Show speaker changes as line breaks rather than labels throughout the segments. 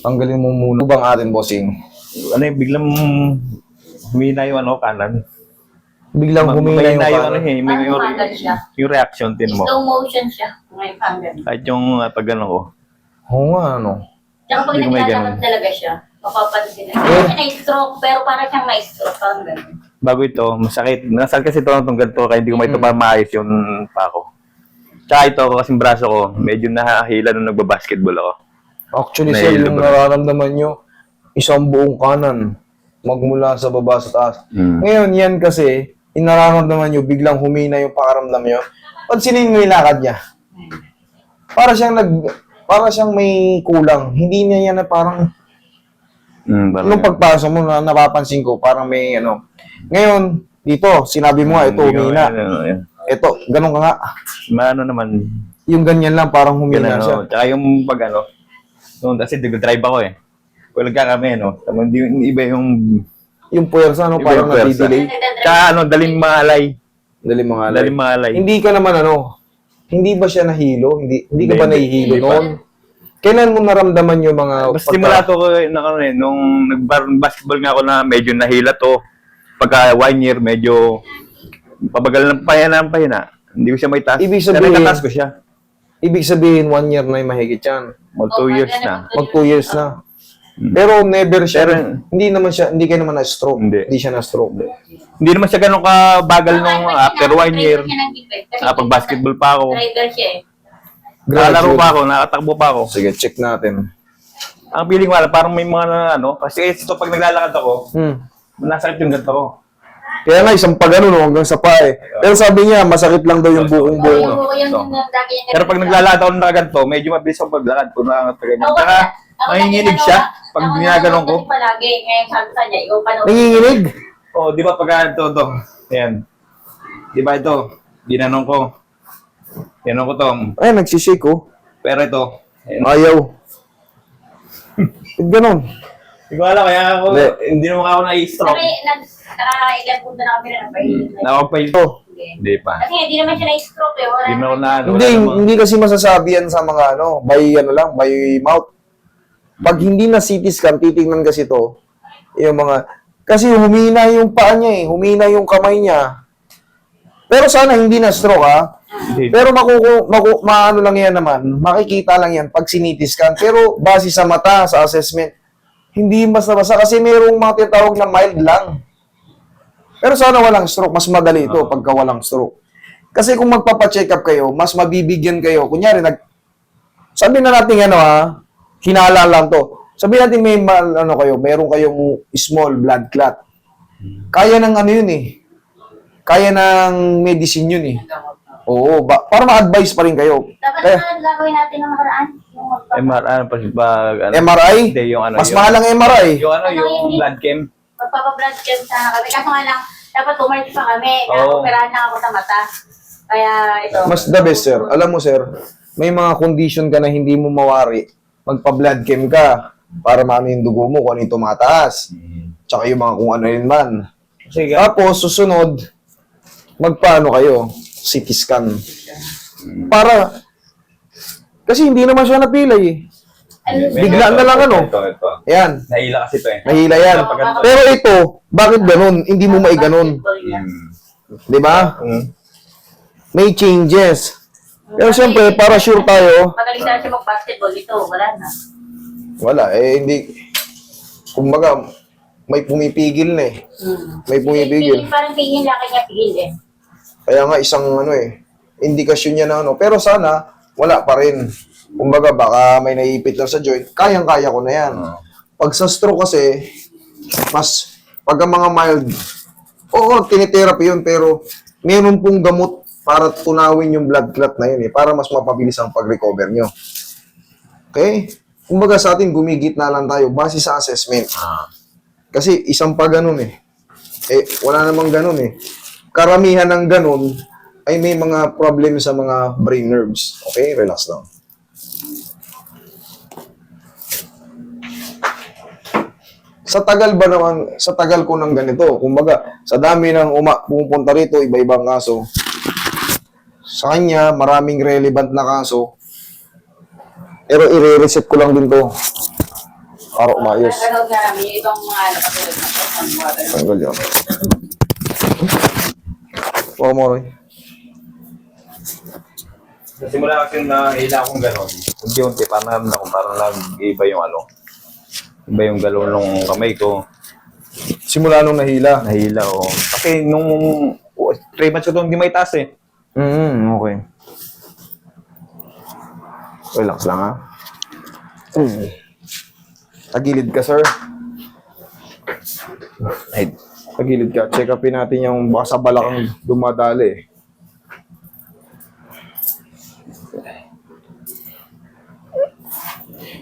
Tanggalin mo muna. Ano bang atin, bossing?
Ano yung biglang humina yung ano, kanan.
Biglang humina yung
yung ano
kanan.
eh, may, yung,
Ano magal siya?
yung reaction din mo.
Slow motion siya. May hanggang.
Kahit yung uh, pag ano ko.
Oo nga, ano.
Tsaka pag
may
naglalakad talaga siya, mapapansin na.
Eh.
Hindi siya na-stroke, pero parang siyang na-stroke. Parang ganun.
Bago ito, masakit. Nasal kasi ito ng ganito kaya hindi ko maito
Mm.
pa maayos yung pa ko. Tsaka ito, kasing braso ko, medyo nahahila nung nagbabasketball ako.
Actually, sir, yung
ba?
nararamdaman nyo, isang buong kanan, magmula sa baba sa taas.
Mm.
Ngayon, yan kasi, yung nararamdaman nyo, biglang humina yung pakaramdam nyo. Pansinin mo yung lakad niya. Para siyang nag, para siyang may kulang. Hindi niya yan na parang,
Mm, parang-
nung pagpasok mo, na, napapansin ko, parang may ano. Ngayon, dito, sinabi mo nga, ito, humina.
ano, ano, yun.
Ito, ganun ka nga.
Maano naman,
Yung ganyan lang, parang humina
Ganun,
siya.
ano, Tsaka yung pag ano, noon kasi nag-drive ako eh. Wala ka kami, no? Tama, hindi yung iba yung...
Yung puwersa, ano,
Iba
parang nadidelay.
Tsaka ano, daling maalay.
Dali mga alay.
Daling maalay.
Hindi ka naman ano, hindi ba siya nahilo? Hindi, hindi ka ba nahihilo
Hindi pa.
noon? Kailan mo naramdaman yung mga...
Basta simula to ko, na, ano, eh, nung nag-basketball nga ako na medyo nahila to. Pagka one year, medyo pabagal ng pahina ng pahina. Hindi ko siya may taas.
Ibig sabihin-
nakataas ko siya.
Ibig sabihin, one year na yung mahigit yan.
Mag two years na.
Mag two years na. Pero never siya,
Pero-
hindi naman siya, hindi ka naman na-stroke.
Hindi.
siya na-stroke.
Hindi naman siya ganun kabagal nung after one year. Ah, pag basketball pa ako.
Driver siya eh.
Nakalaro pa ako, nakatakbo pa ako.
Sige, check natin.
Ang feeling ko, parang may mga na- ano, kasi ito pag naglalakad ako,
Hmm.
nasakit yung ganito ko.
Kaya nga, isang pa ganun, no, hanggang sa pa eh. Pero sabi niya, masakit lang daw yung bukong buo.
Oo, yung niya
Pero pag naglalakad ako ng ganito, medyo mabilis ako paglakad ko na ganyan.
Ako,
Tsaka,
ako
manginginig
lagi
siya
nanonood-
pag
ako
ginaganon ko.
nanonood kasi palagi, ngayon sabi sa niya, ikaw pa
Nanginginig?
Oh, di ba pag ito, ito, ayan. Di ba ito, ginanong ko. Ginanong ko to.
Ay, nagsishake oh.
Pero ito, ayan.
Ayaw. Ba't ganun?
Hindi ko alam, kaya ako,
Hindi.
hindi naman ako na-stroke.
Kasi nag, nakakailan punta na kami na ng bahay.
Nakapay.
Ito.
Hindi pa.
Kasi hindi naman siya na-stroke eh. Wala
Hindi mo na, ano,
Hindi, hindi kasi masasabi yan sa mga ano, by ano lang, by mouth. Pag hindi na CT scan, titingnan kasi to, yung mga, kasi humina yung paa niya eh, humina yung kamay niya. Pero sana hindi na stroke ha.
Hindi.
Pero makuku, maku, maano lang yan naman, makikita lang yan pag CT scan. Pero base sa mata, sa assessment, hindi basta-basta kasi mayroong mga tinatawag na mild lang. Pero sana walang stroke, mas madali ito pagka walang stroke. Kasi kung magpapa-check up kayo, mas mabibigyan kayo. Kunyari, nag, sabi na natin ano ha, hinala lang to. Sabi natin may mal, ano kayo, meron kayong small blood clot. Kaya ng ano yun eh. Kaya ng medicine yun eh. Oo, ba, para ma-advise pa rin kayo.
Dapat
Kaya,
na gagawin natin ng magpa-
MRI, ano pa, pag, ano,
MRI?
Hindi, yung ano,
Mas
yung-
mahal ang MRI.
Yung ano, yung blood chem.
Magpapa-blood scan sana kami. Kaso nga lang, dapat umalis pa kami. Kaya
Oo.
operahan na ako sa mata. Kaya ito.
Mas the best, sir. Alam mo, sir, may mga condition ka na hindi mo mawari. Magpa-blood chem ka para maano yung dugo mo kung ano yung tumataas. Tsaka yung mga kung ano yun man.
Sige.
Tapos, susunod, magpaano kayo? CT scan. Para, kasi hindi naman siya napilay eh.
Ano,
Bigla na lang ano.
Ito, ito.
Ayan,
Nahila kasi ito eh.
nahila yan. Pero ito, bakit ganun? Hindi mo maiganon.
Hmm.
Di ba?
Hmm.
May changes. Pero siyempre, para sure tayo,
Magaling sana siya mag-basketball dito. Wala na.
wala, eh, hindi, kumbaga, may pumipigil na eh.
Hmm.
May pumipigil.
Pigil, parang pigil lang kanya pigil eh.
Kaya nga isang ano eh, indikasyon niya na ano. Pero sana, wala pa rin. Kumbaga, baka may naiipit lang sa joint. Kayang-kaya ko na yan. Pag sa stroke kasi, mas, pag ang mga mild, oo, tinitherapy yun, pero meron pong gamot para tunawin yung blood clot na yun eh, para mas mapabilis ang pag-recover nyo. Okay? Kumbaga sa atin, gumigit na lang tayo base sa assessment. Kasi isang pa ganun eh. Eh, wala namang ganun eh. Karamihan ng ganun ay may mga problem sa mga brain nerves. Okay? Relax lang. Sa tagal ba naman, sa tagal ko ng ganito, kumbaga, sa dami ng uma, pumupunta rito, iba-ibang kaso, sa kanya, maraming relevant na kaso, Pero i-reset ko lang din to. Para umayos.
Ano na.
Tanggal yun. Huwag mo, Roy.
Simula kasi na hila akong gano'n. Unti-unti, parang naman ako, parang nag-iba yung ano. Iba yung galaw ng kamay ko.
Simula nung nahila.
Nahila ko. Kasi nung 3 months ko doon, hindi may taas eh.
Mm, okay. Relax lang, ha? Mm. Tagilid ka, sir. Ay, tagilid ka. Check upin natin yung baka sa balakang dumadali.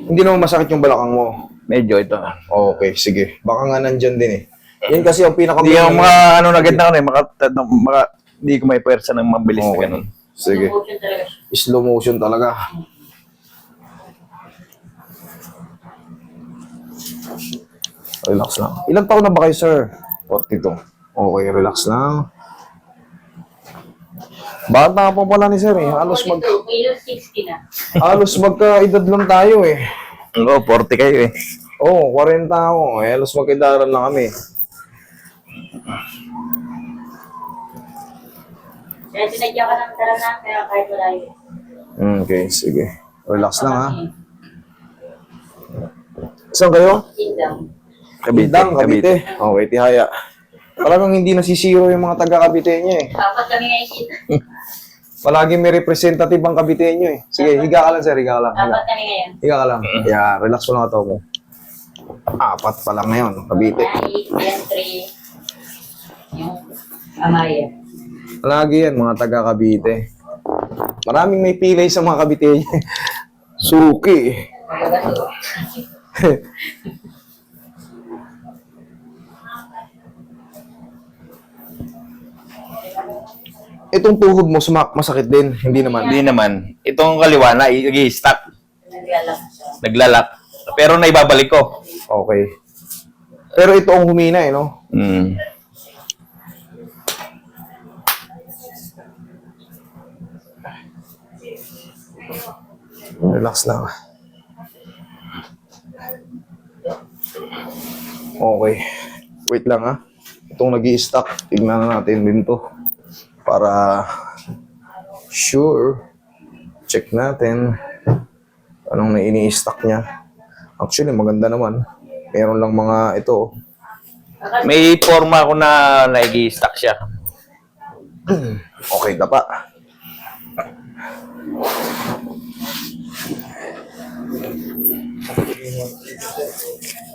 Hindi naman masakit yung balakang mo.
Medyo ito.
Okay, sige. Baka nga nandyan din eh. Yan kasi ang pinaka...
Hindi yung mga ano na na ano eh, maka, maka, hindi ko may pwersa ng mabilis na
Okay.
ganun.
Sige. Slow motion talaga. Relax lang. Ilang taon na ba kayo, sir? 42. Okay, relax lang. Bata pa pala ni sir eh. Halos mag
42, kilos 60 na.
halos magka-edad lang tayo eh.
Oo, 40 kayo eh.
Oo, oh, 40 ako. Eh, halos magkaidaran lang kami.
Kaya sinadya ka ng tara na, kaya kahit wala yun.
Okay, sige. Relax lang ha. Saan kayo?
Indang.
Cavite,
Bidang, Cavite. Okay, tihaya. Talagang hindi nasisiro yung mga taga-Cavite niya eh.
Dapat kami ngayon.
Palagi may representative ang Cavite niyo eh. Sige, higa ka lang sir, higa ka lang. Higa,
Dapat kami ngayon.
higa ka lang. Yeah, relax mo lang ito mo. Apat pa lang ngayon, Cavite.
Nine, yan, three. Yung Amaya.
Palagi yan, mga taga-Cavite. Maraming may pilay sa mga Cavite. Suki.
Magato.
Itong tuhod mo sumak masakit din, hindi naman.
Hindi naman. Itong kaliwa na, i-stack.
Naglalak siya.
Naglalak. Pero naibabalik ko.
Okay. Pero ito ang humina eh, no?
Mm.
Relax lang. Okay. Wait lang ha. Itong nag stock tignan na natin din to. Para sure, check natin anong na ini-stock niya. Actually, maganda naman. Meron lang mga ito.
May forma ako na nai-stack siya.
Okay ka pa.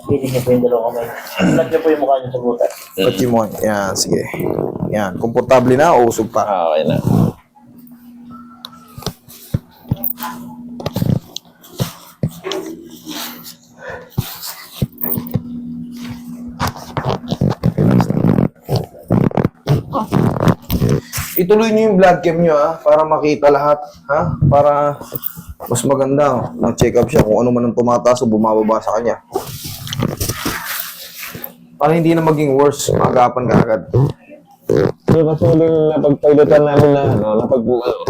Pili niyo po yung dalawang kamay. Sulat niyo po yung mukha niyo sa butas.
Pati mo. Yan, sige. Yan. Komportable na o usog pa?
Ah, okay na.
Ituloy niyo yung blood chem niyo ha, para makita lahat, ha? Para mas maganda, mag-check up siya kung ano man ang tumataas o bumababa sa kanya. Para hindi na maging worse, magapan ka agad.
Pero kasi huling napagpailutan namin na, ano, napag,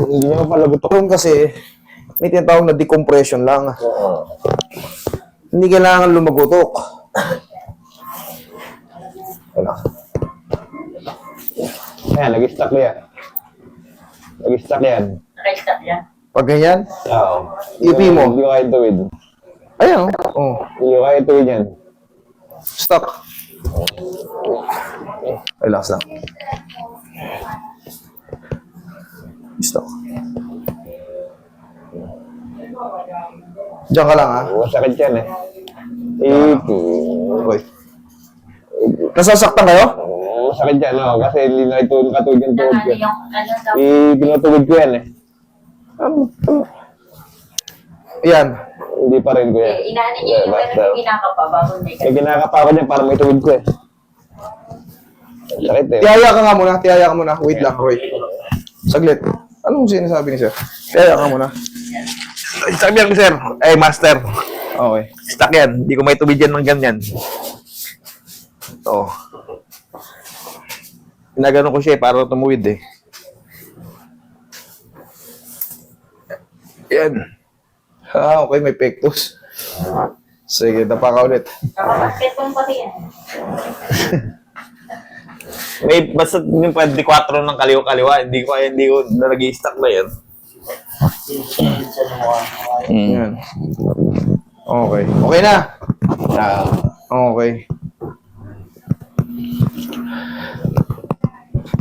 hindi niya palagot
Yung kasi, may tinatawag na decompression lang. Hindi kailangan lumagotok. Wala.
Ayan, nag-stack yan. Nag-stack yan.
Naka-stop siya.
Pag ganyan,
Oo.
Ipi mo.
Hindi ko kaya tuwid.
ayan oh,
Hindi ko kaya tuwid yan.
stop. Relax lang. Stop. Diyan ka lang ha.
Masakit yan eh. Ipi.
Okay. Nasasaktan kayo?
Masakit yan, no? Kasi hindi na ito nakatuwid yung tuhod ko.
yung ano daw.
Ipinatuwid ko yan eh.
Ayan.
Hindi pa rin ko yan.
Eh, inaano niya yung
Basta.
pero ginakapa bago may
May kinakapa ko dyan para may tuwid ko eh. Sakit eh.
Tiyaya ka nga muna. Tiyaya ka muna. Wait lang, Roy. Saglit. Anong sinasabi ni sir? Tiyaya ka muna.
Sabi yan, sir. Eh, master.
Okay.
Stack yan. Hindi ko may tubig yan ng ganyan. Ito. Ginagano ko siya eh, para tumuwid eh. Yan.
Ah, okay, may pectus. Sige, tapa ka ulit.
Nakabasketball kasi yan.
May, basta yung 24 ng kaliwa-kaliwa, hindi ko, hindi ko na nag-i-stack ba yan?
Yan. Okay. Okay na.
Ah,
Okay.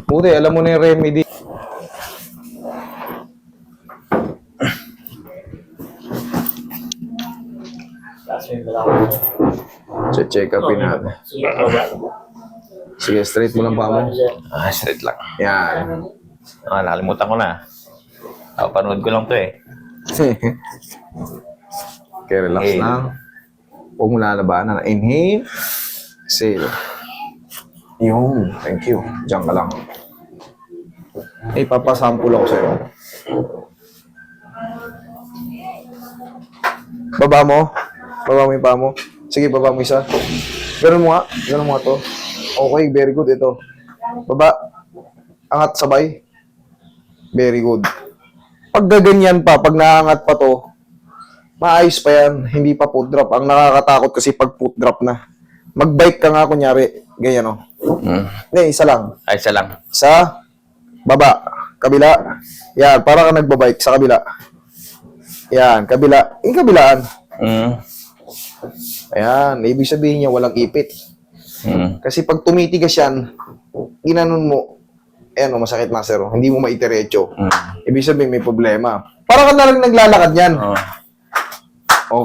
Buti, alam mo na yung remedy. Che-check upin natin. Sige, straight mo lang pa mo.
ah, straight lang.
Yan.
Ah, nakalimutan ko na. Ah, panood ko lang to eh.
okay, relax
Inhale.
lang. Huwag mo lalabanan. Inhale. Exhale. Yung, thank you. Diyan ka lang. Eh, papasample ako sa'yo. Baba mo. Baba mo yung paa mo. Sige, baba mo isa. Ganun mo nga. Ganun mo nga to. Okay, very good. Ito. Baba. Angat sabay. Very good. Pag gaganyan pa, pag naangat pa to, maayos pa yan. Hindi pa foot drop. Ang nakakatakot kasi pag foot drop na. Mag-bike ka nga kunyari. Ganyan o.
Hmm.
Hindi, isa lang.
Ay, isa lang.
Sa baba, kabila. Yan, para ka nagbabike sa kabila. Yan, kabila. Yung kabilaan.
Hmm.
Ayan, ibig sabihin niya walang ipit.
Hmm.
Kasi pag tumitigas yan, ginanon mo, ayan o, masakit master o, hindi mo maitirecho.
Hmm.
Ibig sabihin may problema. Para ka na lang naglalakad yan.
Oh.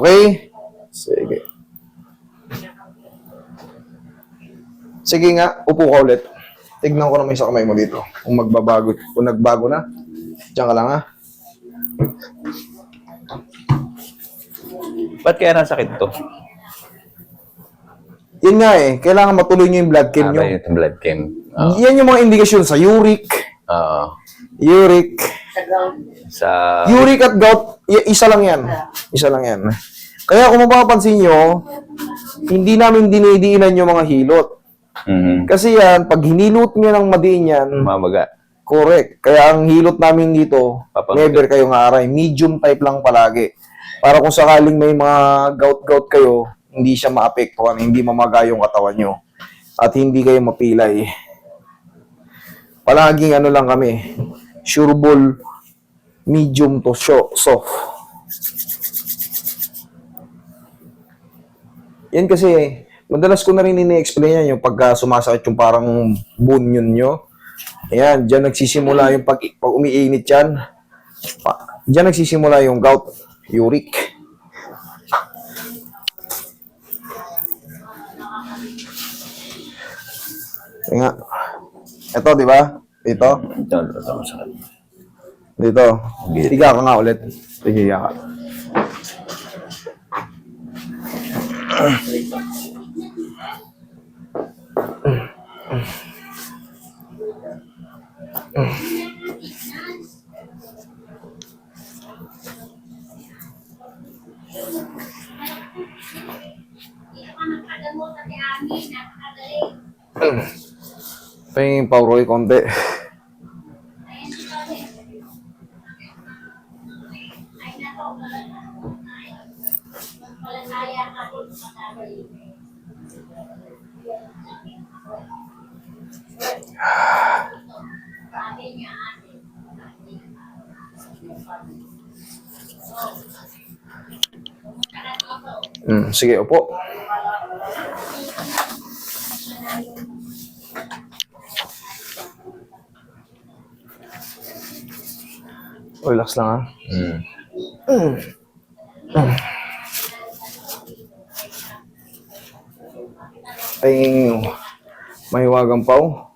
Okay? Sige. Sige nga, upo ka ulit. Tignan ko naman sa kamay mo dito. Kung magbabago, kung nagbago na. Diyan ka lang ha.
Ba't kaya nasakit to?
Yan nga eh, kailangan matuloy nyo yung blood chem
Ah,
nyo.
yung blood chem? Oo.
Yan yung mga indikasyon sa uric,
Oo.
uric,
Sa
uric at gout, isa lang yan. Isa lang yan. Kaya kung mapapansin nyo, hindi namin dinidiinan yung mga hilot.
Hmm.
Kasi yan, pag hinilot nyo ng madiin yan,
Mamaga.
Correct. Kaya ang hilot namin dito,
Papangulit.
never kayong aaray. Medium type lang palagi. Para kung sakaling may mga gout-gout kayo, hindi siya maapektuhan, hindi mamaga yung katawan nyo. At hindi kayo mapilay. Palaging ano lang kami, sure ball, medium to soft. Yan kasi, madalas ko na rin ini-explain yan, yung pagka sumasakit yung parang bunyon nyo. Ayan, dyan nagsisimula yung pag, pag umiinit yan. Dyan nagsisimula yung gout, uric. Kaya nga. Ito, di ba? Dito.
Ito, ito, ito, masakit.
Dito. Higa ka nga ulit. Sige, higa ka. Ito yung pauroy konti. Sige, upo. Relax lang ah.
Hmm.
Ay, mahiwagang pau.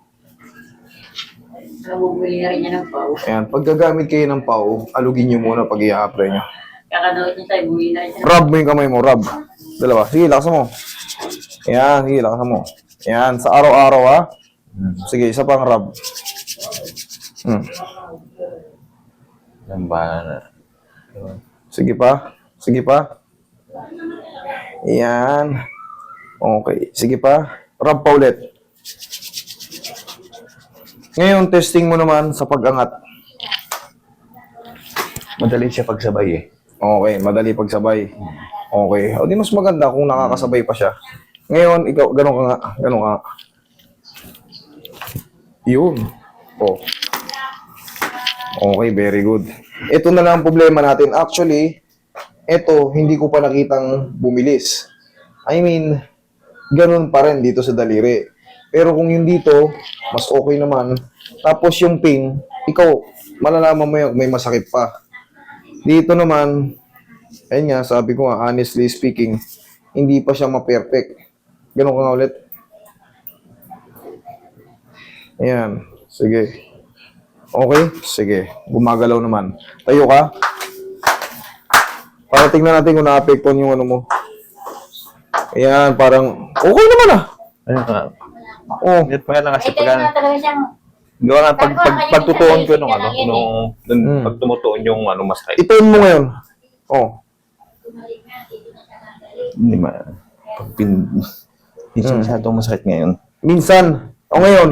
Nabubuli na rin niya ng pau.
Ayan, pag gagamit kayo ng pau, alugin nyo muna pag i-apply nyo.
Kakanood niya tayo, buli na rin siya.
Rub mo yung kamay mo, rub. Dalawa. Sige, lakasan mo. Ayan, sige, lakasan mo. Ayan, sa araw-araw ha. Sige, isa pang rub. Hmm.
Yan ba na?
Sige pa. Sige pa. Ayan. Okay. Sige pa. Rub pa ulit. Ngayon, testing mo naman sa pag-angat.
Madali siya pagsabay eh.
Okay, madali pagsabay. Okay. O di mas maganda kung nakakasabay pa siya. Ngayon, ikaw, ganun ka nga. Ganun ka. Yun. Oh. Okay, very good. Ito na lang ang problema natin. Actually, ito, hindi ko pa nakitang bumilis. I mean, ganun pa rin dito sa daliri. Pero kung yung dito, mas okay naman. Tapos yung ping, ikaw, malalaman mo yung may masakit pa. Dito naman, ayun nga, sabi ko nga, honestly speaking, hindi pa siya ma-perfect. Ganun ka nga ulit. Ayan, sige. Okay, sige. Gumagalaw naman. Tayo ka. Para tingnan natin kung na-apektuhan yung ano mo. Ayan, parang, okay naman ah.
Ayun nga.
Oh,
Net pa lang kasi
May time
pag
na talaga siyang
gawa nga pag, pag, pag tutuon ko nung ano, nung, nung pag tumutuon yung ano masakit.
ituon mo ngayon. Oh,
Hindi ma. Pag pin, hindi siya
Mm.
masyadong masakit ngayon.
minsan. O ngayon,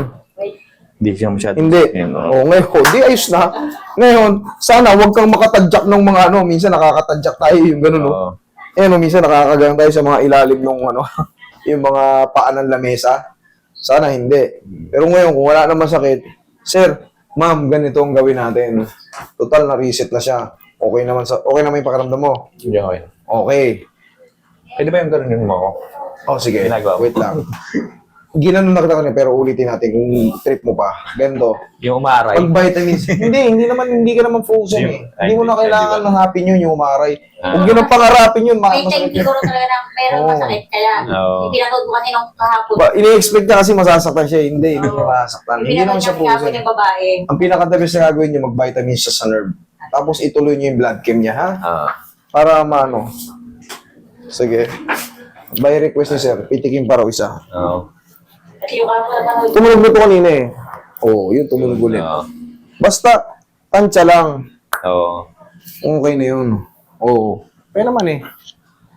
Hindi siya masyadong
Hindi.
masakit ngayon. oo.
Oh, ngayon, di ayos na. Ngayon, sana wag kang makatadyak ng mga ano, minsan nakakatadyak tayo yung ganun, no?
Oo.
Eh, no, minsan nakakagang tayo sa mga ilalim ng ano, yung mga paa ng lamesa. Sana hindi. Pero ngayon, kung wala naman sakit, Sir, ma'am, ganito ang gawin natin. Total na reset na siya. Okay naman sa okay naman yung pakiramdam mo.
Hindi okay.
Okay.
Pwede ba yung ganun yung mo ako?
Oh, sige.
Ginagawa mo.
Wait lang. Ginanon na kita kanina, pero ulitin natin kung trip mo pa. Ganito.
Yung umaaray.
Pag vitamins, hindi, hindi naman, hindi ka naman frozen eh.
Ay,
Hindi mo na
hindi,
kailangan
hindi
ng happy yun, yung umaray.
Ah.
Kung yun ang pangarapin yun,
may time
masakit yun.
siguro talaga na meron
Oo.
masakit. Kaya
Oo.
pinanood ko kasi nung kahapon.
Ba, ini-expect niya kasi masasaktan siya. Hindi, hindi niya masasaktan. Hindi
Pinanood
naman
niya
siya
kahapon
frozen.
yung babae.
Ang pinaka-the best na gagawin niya, mag-vitamins siya sa nerve. Tapos ituloy niyo yung blood chem niya, ha?
Ah.
Para maano. Sige. By request ni sir, pitikin pa raw isa.
Oo.
Napanood.
Tumunog na ito kanina eh. Oo, oh, yun, tumunog ulit.
Oo.
Basta, tansya lang.
Oo.
Okay na yun. Oo. Okay naman eh.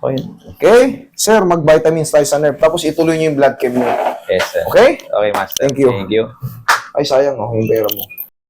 Okay.
Okay? Sir, mag-vitamins tayo sa nerve. Tapos ituloy niyo yung blood chem niyo.
Yes, sir.
Okay?
Okay, master.
Thank you.
Thank you.
Ay, sayang oh, yung pera mo.